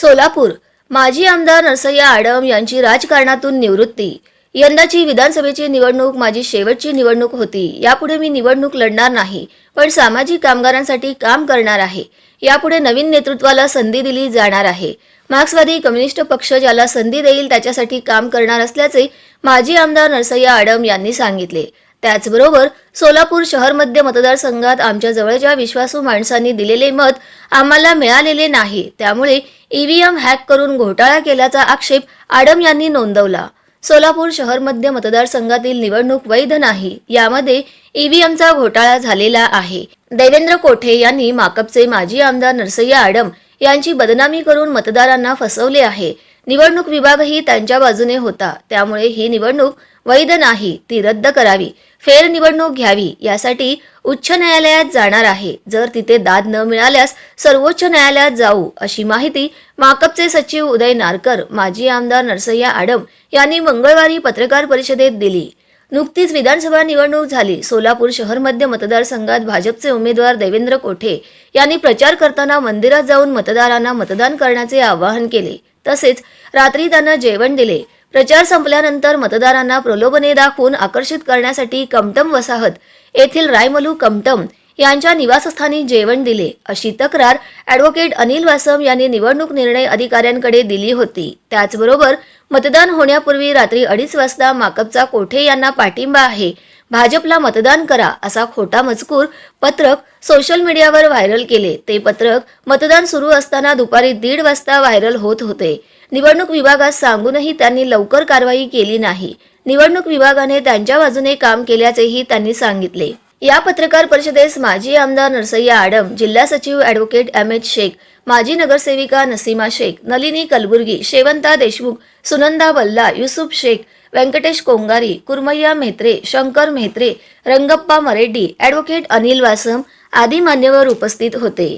सोलापूर. माजी आमदार नरसय्या आडम यांची राजकारणातून निवृत्ती. यंदाची विधानसभेची निवडणूक माझी शेवटची निवडणूक होती. यापुढे मी निवडणूक लढणार नाही पण सामाजिक कामगारांसाठी काम करणार आहे. यापुढे नवीन नेतृत्वाला संधी दिली जाणार आहे. मार्क्सवादी कम्युनिस्ट पक्ष ज्याला संधी देईल त्याच्यासाठी काम करणार असल्याचे माजी आमदार नरसय्या आडम यांनी सांगितले. त्याचबरोबर सोलापूर शहर मध्य मतदारसंघात आमच्या जवळच्या विश्वासू माणसांनी दिलेले मत आम्हाला मिळालेले नाही. त्यामुळे ईव्हीएम हॅक करून घोटाळा केल्याचा आक्षेप आडम यांनी नोंदवला. सोलापूर शहर मध्य मतदारसंघातील निवडणूक वैध नाही. यामध्ये ईव्हीएमचा घोटाळा झालेला आहे. देवेंद्र कोठे यांनी माकपचे माजी आमदार नरसय्या आडम यांची बदनामी करून मतदारांना फसवले आहे. निवडणूक विभागही त्यांच्या बाजूने होता. त्यामुळे ही निवडणूक वैध नाही ती रद्द करावी फेरनिवडणूक घ्यावी यासाठी उच्च न्यायालयात जाणार आहे. जर तिथे दाद न मिळाल्यास सर्वोच्च न्यायालयात जाऊ अशी माहिती माकपचे सचिव उदय नारकर माजी आमदार नरसय्या आडम यांनी मंगळवारी पत्रकार परिषदेत दिली. नुकतीच विधानसभा निवडणूक झाली. सोलापूर शहर मध्य मतदारसंघात भाजपचे उमेदवार देवेंद्र कोठे यांनी प्रचार करताना मंदिरात जाऊन मतदारांना मतदान करण्याचे आवाहन केले. तसेच रात्री त्यांना जेवण दिले. प्रचार संपल्यानंतर मतदारांना प्रलोभने दाखवून आकर्षित करण्यासाठी कमटम वसाहत येथील रायमलू कमटम यांच्या निवासस्थानी जेवण दिले अशी तक्रार ॲडव्होकेट अनिल वासम यांनी निवडणूक निर्णय अधिकाऱ्यांकडे दिली होती. त्याचबरोबर मतदान होण्यापूर्वी रात्री अडीच वाजता माकपचा कोठे यांना पाठिंबा आहे भाजपला मतदान करा असा खोटा मजकूर पत्रक सोशल मीडियावर व्हायरल केले. ते पत्रक मतदान सुरू असताना दुपारी दीड वाजता व्हायरल होत होते. निवडणूक विभागास सांगूनही त्यांनी लवकर कारवाई केली नाही. निवडणूक विभागाने त्यांच्या बाजूने काम केल्याचेही त्यांनी सांगितले. या पत्रकार परिषदेस माजी आमदार नरसय्या आडम जिल्हा सचिव ॲडव्होकेट एम एच शेख माजी नगरसेविका नसीमा शेख नलिनी कलबुर्गी शेवंता देशमुख सुनंदा बल्ला युसुफ शेख व्यंकटेश कोंगारी कुरमय्या म्हेत्रे शंकर म्हेत्रे रंगप्पा मरेड्डी ॲडव्होकेट अनिल वासम आदी मान्यवर उपस्थित होते.